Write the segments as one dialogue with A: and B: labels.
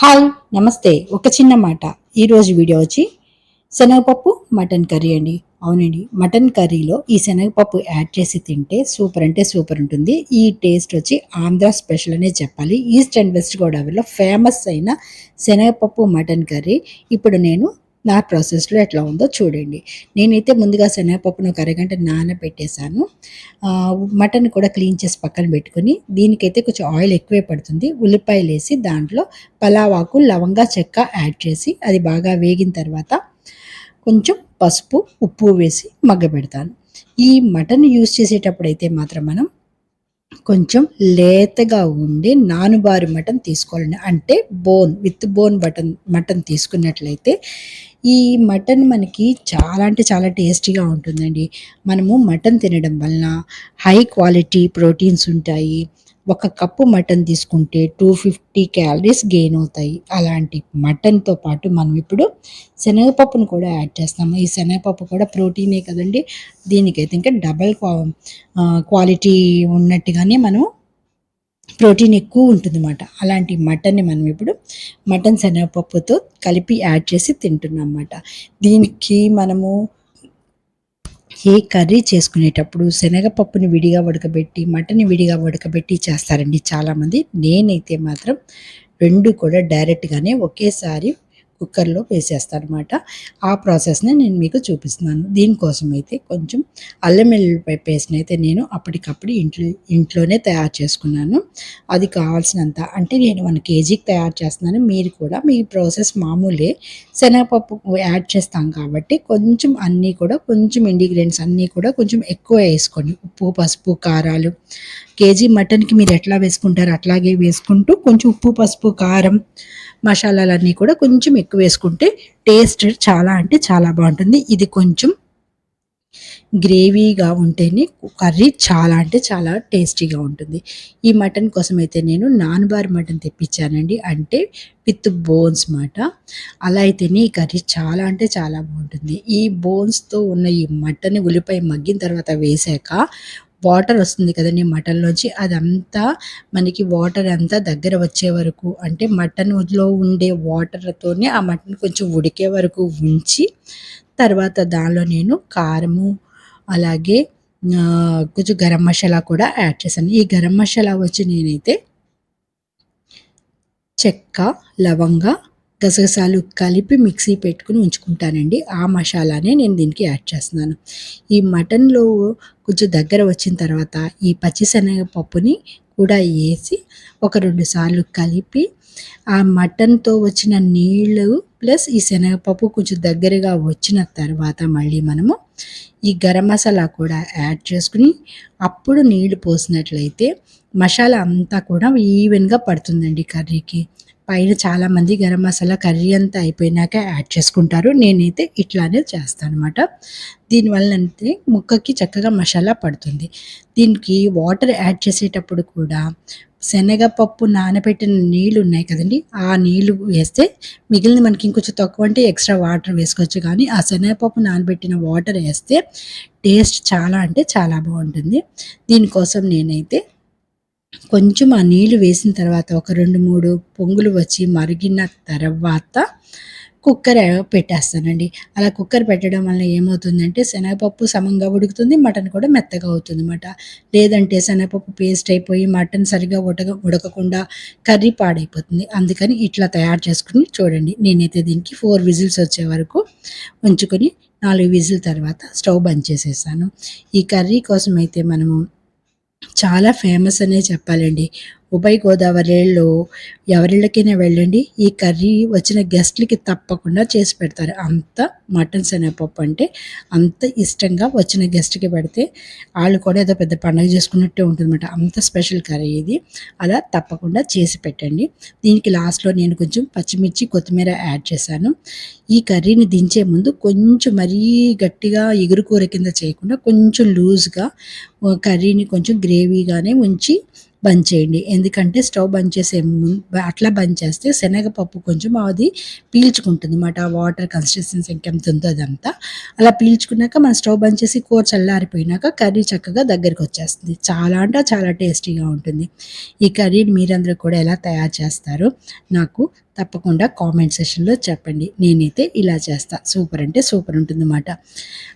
A: Hi నమస్తే. ఒక చిన్న మాట. ఈరోజు వీడియో వచ్చి శనగపప్పు మటన్ కర్రీ అండి. అవునండి మటన్ కర్రీలో ఈ శనగపప్పు యాడ్ చేసి తింటే సూపర్ అంటే సూపర్ ఉంటుంది. ఈ టేస్ట్ వచ్చి ఆంధ్ర స్పెషల్ అనే చెప్పాలి. ఈస్ట్ అండ్ వెస్ట్ గోదావరిలో ఫేమస్ అయిన శనగపప్పు మటన్ కర్రీ. ఇప్పుడు నేను నా ప్రాసెస్లో ఎట్లా ఉందో చూడండి. నేనైతే ముందుగా శనగపప్పును ఒక అరగంట నానబెట్టేశాను. మటన్ కూడా క్లీన్ చేసి పక్కన పెట్టుకుని దీనికైతే కొంచెం ఆయిల్ ఎక్కువే పడుతుంది. ఉల్లిపాయలు వేసి దాంట్లో పలావాకు లవంగా చెక్క యాడ్ చేసి అది బాగా వేగిన తర్వాత కొంచెం పసుపు ఉప్పు వేసి మగ్గబెడతాను. ఈ మటన్ యూస్ చేసేటప్పుడు అయితే మాత్రం మనం కొంచెం లేతగా ఉండి నానుబారి మటన్ తీసుకోవాలండి. అంటే బోన్ విత్ బోన్ బటన్ మటన్ తీసుకున్నట్లయితే ఈ మటన్ మనకి చాలా అంటే చాలా టేస్టీగా ఉంటుందండి. మనము మటన్ తినడం వలన హై క్వాలిటీ ప్రోటీన్స్ ఉంటాయి. ఒక కప్పు మటన్ తీసుకుంటే టూ ఫిఫ్టీ క్యాలరీస్ గెయిన్ అవుతాయి. అలాంటి మటన్తో పాటు మనం ఇప్పుడు శనగపప్పును కూడా యాడ్ చేస్తాము. ఈ శనగపప్పు కూడా ప్రోటీనే కదండి. దీనికైతే ఇంకా డబల్ క్వా క్వాలిటీ ఉన్నట్టుగానే మనం ప్రోటీన్ ఎక్కువ ఉంటుందన్నమాట. అలాంటి మటన్ని మనం ఇప్పుడు మటన్ శనగపప్పుతో కలిపి యాడ్ చేసి తింటున్నాం అన్నమాట దీనికి మనము ఏ కర్రీ చేసుకునేటప్పుడు శనగపప్పుని విడిగా ఉడకబెట్టి మటన్ విడిగా ఉడకబెట్టి చేస్తారండి చాలామంది. నేనైతే మాత్రం రెండు కూడా డైరెక్ట్గానే ఒకేసారి కుక్కర్లో వేసేస్తాను అనమాట ఆ ప్రాసెస్ని నేను మీకు చూపిస్తున్నాను. దీనికోసం అయితే కొంచెం అల్లం వెల్లుల్లిపాయ పేస్ట్ని అయితే నేను అప్పటికప్పుడు ఇంట్లో ఇంట్లోనే తయారు చేసుకున్నాను. అది కావాల్సినంత అంటే నేను వన్ కేజీకి తయారు చేస్తున్నాను. మీరు కూడా మీ ప్రాసెస్ మామూలే. శనగపప్పు యాడ్ చేస్తాం కాబట్టి కొంచెం అన్నీ కూడా కొంచెం ఇంగ్రీడియంట్స్ అన్నీ కూడా కొంచెం ఎక్కువ వేసుకోండి. ఉప్పు పసుపు కారాలు. కేజీ మటన్కి మీరు ఎట్లా వేసుకుంటారో అట్లాగే వేసుకుంటూ కొంచెం ఉప్పు పసుపు కారం మసాలాలన్నీ కూడా కొంచెం ఎక్కువ వేసుకుంటే టేస్ట్ చాలా అంటే చాలా బాగుంటుంది. ఇది కొంచెం గ్రేవీగా ఉంటేనే కర్రీ చాలా అంటే చాలా టేస్టీగా ఉంటుంది. ఈ మటన్ కోసం అయితే నేను నాన్బార్ మటన్ తెప్పించానండి. అంటే విత్ బోన్స్ మాట. అలా అయితేనే ఈ కర్రీ చాలా అంటే చాలా బాగుంటుంది. ఈ బోన్స్తో ఉన్న ఈ మటన్ ఉల్లిపాయ మగ్గిన తర్వాత వేసాక వాటర్ వస్తుంది కదండి మటన్లోంచి. అదంతా మనకి వాటర్ అంతా దగ్గర వచ్చే వరకు అంటే మటన్లో ఉండే వాటర్తోనే ఆ మటన్ కొంచెం ఉడికే వరకు ఉంచి తర్వాత దానిలో నేను కారము అలాగే కొంచెం గరం మసాలా కూడా యాడ్ చేశాను. ఈ గరం మసాలా వచ్చి నేనైతే చెక్క లవంగ గసగసాలు కలిపి మిక్సీ పెట్టుకుని ఉంచుకుంటానండి. ఆ మసాలానే నేను దీనికి యాడ్ చేస్తున్నాను. ఈ మటన్లో కొంచెం దగ్గర వచ్చిన తర్వాత ఈ పచ్చిశనగ పప్పుని కూడా వేసి ఒక రెండు సార్లు కలిపి ఆ మటన్తో వచ్చిన నీళ్ళు ప్లస్ ఈ శనగపప్పు కొంచెం దగ్గరగా వచ్చిన తర్వాత మళ్ళీ మనము ఈ గరం మసాలా కూడా యాడ్ చేసుకుని అప్పుడు నీళ్ళు పోసినట్లయితే మసాలా అంతా కూడా ఈవెన్గా పడుతుందండి కర్రీకి. పైన చాలామంది గరం మసాలా కర్రీ అంతా అయిపోయినాక యాడ్ చేసుకుంటారు. నేనైతే ఇట్లానే చేస్తాను అనమాట దీనివల్ల అంటే ముక్కకి చక్కగా మసాలా పడుతుంది. దీనికి వాటర్ యాడ్ చేసేటప్పుడు కూడా శనగపప్పు నానబెట్టిన నీళ్ళు ఉన్నాయి కదండి ఆ నీళ్ళు వేస్తే మిగిలిన మనకి ఇంకొంచెం తక్కువ అంటే ఎక్స్ట్రా వాటర్ వేసుకోవచ్చు. కానీ ఆ శనగపప్పు నానబెట్టిన వాటర్ వేస్తే టేస్ట్ చాలా అంటే చాలా బాగుంటుంది. దీనికోసం నేనైతే కొంచెం ఆ నీళ్ళు వేసిన తర్వాత ఒక రెండు మూడు పొంగులు వచ్చి మరిగిన తర్వాత కుక్కర్ పెట్టేస్తానండి. అలా కుక్కర్ పెట్టడం వల్ల ఏమవుతుందంటే శనగపప్పు సమంగా ఉడుకుతుంది మటన్ కూడా మెత్తగా అవుతుంది అనమాట లేదంటే శనగపప్పు పేస్ట్ అయిపోయి మటన్ సరిగా ఉడక ఉడకకుండా కర్రీ పాడైపోతుంది. అందుకని ఇట్లా తయారు చేసుకుని చూడండి. నేనైతే దీనికి ఫోర్ విజిల్స్ వచ్చే వరకు ఉంచుకొని నాలుగు విజిల్ తర్వాత స్టవ్ బంద్ చేసేసాను ఈ కర్రీ కోసం అయితే మనము చాలా ఫేమస్ అనే చెప్పాలండి. ఉభయ గోదావరిలో ఎవరిళ్ళకైనా వెళ్ళండి. ఈ కర్రీ వచ్చిన గెస్ట్లకి తప్పకుండా చేసి పెడతారు. అంత మటన్ శనగపప్పు అంటే అంత ఇష్టంగా వచ్చిన గెస్ట్కి పెడితే వాళ్ళు కూడా ఏదో పెద్ద పండుగ చేసుకున్నట్టే ఉంటుందన్నమాట. అంత స్పెషల్ కర్రీ ఇది. అలా తప్పకుండా చేసి పెట్టండి. దీనికి లాస్ట్లో నేను కొంచెం పచ్చిమిర్చి కొత్తిమీర యాడ్ చేశాను. ఈ కర్రీని దించే ముందు కొంచెం మరీ గట్టిగా ఎగురు కూర కింద చేయకుండా కొంచెం లూజ్గా కర్రీని కొంచెం గ్రేవీగానే ఉంచి బంద్ చేయండి. ఎందుకంటే స్టవ్ బంద్ చేసే అట్లా బంద్ చేస్తే శనగపప్పు కొంచెం అది పీల్చుకుంటుంది అన్నమాట. ఆ వాటర్ కన్సిస్టెన్సీ ఇంకెంత ఉందో అదంతా. అలా పీల్చుకున్నాక మన స్టవ్ బంద్ చేసి కూర చల్లారిపోయినాక కర్రీ చక్కగా దగ్గరికి వచ్చేస్తుంది. చాలా అంటే చాలా టేస్టీగా ఉంటుంది. ఈ కర్రీని మీరందరూ కూడా ఎలా తయారు చేస్తారు నాకు తప్పకుండా కామెంట్ సెషన్లో చెప్పండి. నేనైతే ఇలా చేస్తా. సూపర్ అంటే సూపర్ ఉంటుందన్నమాట.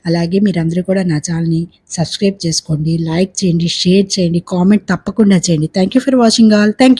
A: అలాగే మీరందరూ కూడా నా ఛానల్ని సబ్స్క్రైబ్ చేసుకోండి లైక్ చేయండి షేర్ చేయండి కామెంట్ తప్పకుండా చేయండి. Thank you for watching all thank